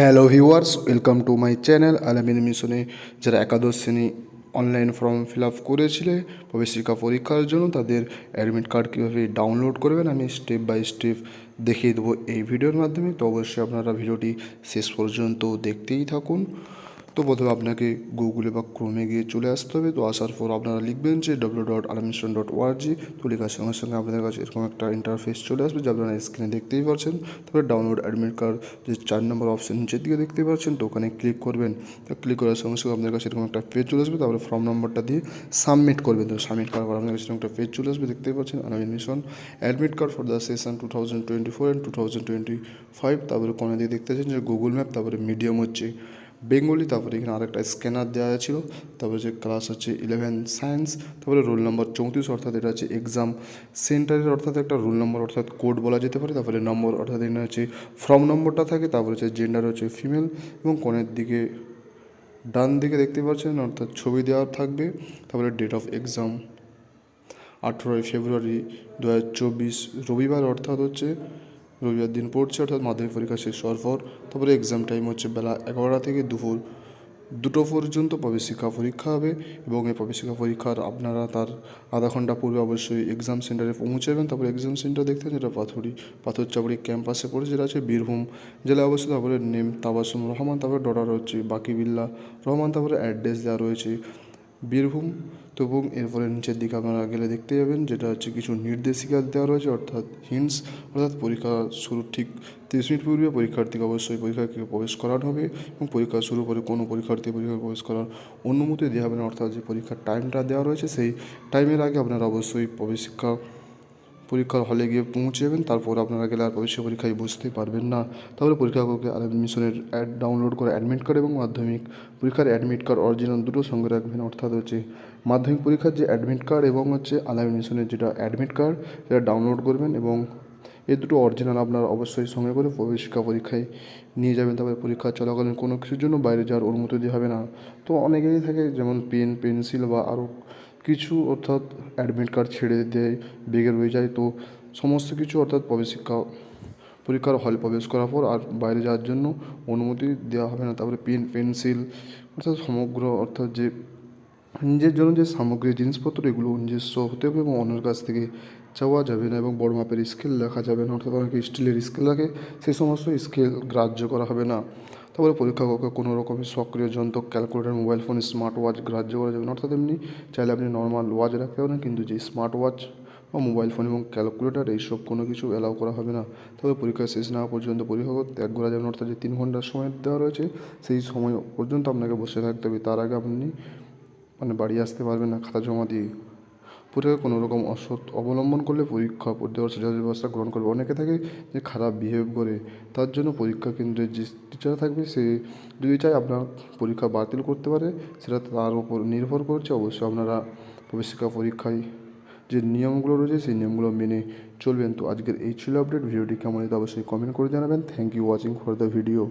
Hello viewers welcome to my channel Alamin মিশনে যারা একাদশ শ্রেণি অনলাইন ফর্ম ফিল আপ করেছিলে, প্রবেশিকা পরীক্ষার জন্য তাদের অ্যাডমিট কার্ড কীভাবে ডাউনলোড করবেন, আমি স্টেপ বাই স্টেপ দেখিয়ে দেবো এই ভিডিওর মাধ্যমে। তো অবশ্যই আপনারা ভিডিওটি শেষ পর্যন্ত দেখতেই থাকুন। তো প্রথমে আপনাকে গুগলে বা ক্রোমে গিয়ে চলে আসতে হবে। তো আসার পর আপনারা লিখবেন যে W dot Alamission dot org তো লেখার সঙ্গে সঙ্গে আপনাদের কাছে এরকম একটা ইন্টারফেস চলে আসবে যা আপনারা স্ক্রিনে দেখতেই পাচ্ছেন তারপরে ডাউনলোড অ্যাডমিট কার্ড যে চার নম্বর অপশন নিচের দিকে দেখতে পাচ্ছেন, তো ওখানে ক্লিক করবেন। তো ক্লিক করার সঙ্গে সঙ্গে আপনাদের কাছে এরকম একটা পেজ চলে আসবে। তারপরে ফর্ম নম্বরটা দিয়ে সাবমিট করবেন। তো সাবমিট করার পর আপনাদের কাছে এরকম একটা পেজ চলে আসবে, দেখতেই পাচ্ছেন। Alamin mission admit card for the session two thousand twenty four and two thousand twenty five তারপরে কোনো দিকে দেখতে পাচ্ছেন যে গুগল ম্যাপ তারপরে মিডিয়াম হচ্ছে। বেঙ্গলি, তারপরে এখানে আরেকটা স্ক্যানার দেওয়া ছিল, তারপরে যে ক্লাস হচ্ছে ইলেভেন সায়েন্স তারপরে রোল নম্বর চৌত্রিশ, অর্থাৎ এটা হচ্ছে এক্সাম সেন্টারের অর্থাৎ একটা রোল নম্বর অর্থাৎ কোড বলা যেতে পারে, তারপরে নম্বর অর্থাৎ এখানে হচ্ছে ফর্ম নম্বরটা থাকে, তারপরে হচ্ছে জেন্ডার হচ্ছে ফিমেল এবং কোণের দিকে ডান দিকে দেখতে পাচ্ছেন, অর্থাৎ ছবি দেওয়া থাকবে, তারপরে ডেট অফ এক্সাম আঠেরোই ফেব্রুয়ারি দু হাজার চব্বিশ রবিবার, অর্থাৎ হচ্ছে রবিবার দিন পড়ছে, অর্থাৎ মাধ্যমিক পরীক্ষা শেষ হওয়ার পর। তারপরে এক্সাম টাইম হচ্ছে বেলা এগারোটা থেকে দুপুর দুটো পর্যন্ত প্রবেশিকা পরীক্ষা হবে এবং এই প্রবেশিকা পরীক্ষার আপনারা তার আধা ঘণ্টা পূর্বে অবশ্যই এক্সাম সেন্টারে পৌঁছাবেন। তারপরে এক্সাম সেন্টার দেখতে হবে যেটা পাথুরি, পাথরচাপড়ি ক্যাম্পাসে পড়ে যেটা আছে বীরভূম জেলায় অবস্থিত। তারপরে নেম তাবাসুম রহমান, তারপরে ডটার হচ্ছে বাকিবিল্লা রহমান, তারপরে অ্যাড্রেস দেওয়া রয়েছে। বীরভূম। তবু এরপরে নিচের দিকে আপনারা গেলে দেখতে যাবেন, যেটা হচ্ছে কিছু নির্দেশিকা দেওয়া রয়েছে, অর্থাৎ হিন্টস অর্থাৎ পরীক্ষা শুরু ঠিক তিরিশ মিনিট পূর্বে পরীক্ষার্থীকে অবশ্যই পরীক্ষাকে প্রবেশ করানো হবে এবং পরীক্ষা শুরু করে কোনো পরীক্ষার্থী পরীক্ষা প্রবেশ করার অনুমতি দেওয়া হবে না, অর্থাৎ যে পরীক্ষার টাইমটা দেওয়া রয়েছে, সেই টাইমের আগে আপনারা অবশ্যই প্রবেশিকা পরীক্ষার হলে গিয়ে পৌঁছে যাবেন তারপর আপনারা গেলে আর প্রবেশ পরীক্ষায় বসতে পারবেন না। তাহলে পরীক্ষাককে আর মিশনের অ্যাড ডাউনলোড করে অ্যাডমিট কার্ড এবং মাধ্যমিক পরীক্ষার অ্যাডমিট কার্ড অরিজিনাল দুটো সঙ্গে রাখবেন। অর্থাৎ হচ্ছে মাধ্যমিক পরীক্ষার যে অ্যাডমিট কার্ড এবং হচ্ছে আলামিন মিশনের যেটা অ্যাডমিট কার্ড সেটা ডাউনলোড করবেন এবং এই দুটো অরিজিনাল আপনার অবশ্যই সঙ্গে করে প্রবেশিকা পরীক্ষায় নিয়ে যাবেন। তারপরে পরীক্ষা চলাকালীন কোনো কিছুর জন্য বাইরে যাওয়ার অনুমতি দেওয়া হবে না। তো অনেকেরই থাকে যেমন পেন পেন্সিল বা আরও কিছু অর্থাৎ অ্যাডমিট কার্ড ছেড়ে দেয় বেগে রয়ে যায়। তো সমস্ত কিছু অর্থাৎ প্রবেশিক্ষা পরীক্ষার হলে প্রবেশ করার পর আর বাইরে যাওয়ার জন্য অনুমতি দেওয়া হবে না। তারপরে পেন পেন্সিল অর্থাৎ সমগ্র অর্থাৎ যে নিজের জন্য যে সামগ্রী, জিনিসপত্র, এগুলো নিজস্ব হতে হবে এবং অন্যের কাছ থেকে চাওয়া যাবে না এবং বড় মাপের স্কেল লেখা যাবে না। অর্থাৎ অনেকে স্টিলের স্কেল রাখে সেই সমস্ত স্কেল গ্রাহ্য করা হবে না। তারপরে পরীক্ষা কক্ষে কোনো রকমের সক্রিয় যন্ত্র calculator mobile phone smart watch গ্রাহ্য করা যাবে না। অর্থাৎ এমনি চাইলে আপনি নর্মাল ওয়াচ রাখতে পারেন, কিন্তু যে স্মার্ট ওয়াচ বা মোবাইল ফোন এবং ক্যালকুলেটর এইসব কোনো কিছু অ্যালাউ করা হবে না। তবে পরীক্ষা শেষ না পর্যন্ত পরীক্ষা ত্যাগ করা যাবে না। অর্থাৎ যে তিন ঘণ্টার সময় দেওয়া রয়েছে, সেই সময় পর্যন্ত আপনাকে বসে থাকতে হবে। তার আগে আপনি মানে বাড়ি আসতে পারবেন না, খাতা জমা দিয়ে। পরীক্ষায় কোনো রকম অসৎ অবলম্বন করলে পরীক্ষা দেওয়ার সুযোগ ব্যবস্থা গ্রহণ করবে। অনেকে থাকে যে খারাপ বিহেভ করে, তার জন্য পরীক্ষা কেন্দ্রে যে টিচার থাকবে, সে যদি চায় আপনার পরীক্ষা বাতিল করতে পারে, সেটা তার উপর নির্ভর করছে। অবশ্যই আপনারা প্রবেশিকা পরীক্ষায় যে নিয়মগুলো রয়েছে, সেই নিয়মগুলো মেনে চলবেন। তো আজকের এই ছিল আপডেট ভিডিওটি কেমন অবশ্যই কমেন্ট করে জানাবেন। Thank you watching for the video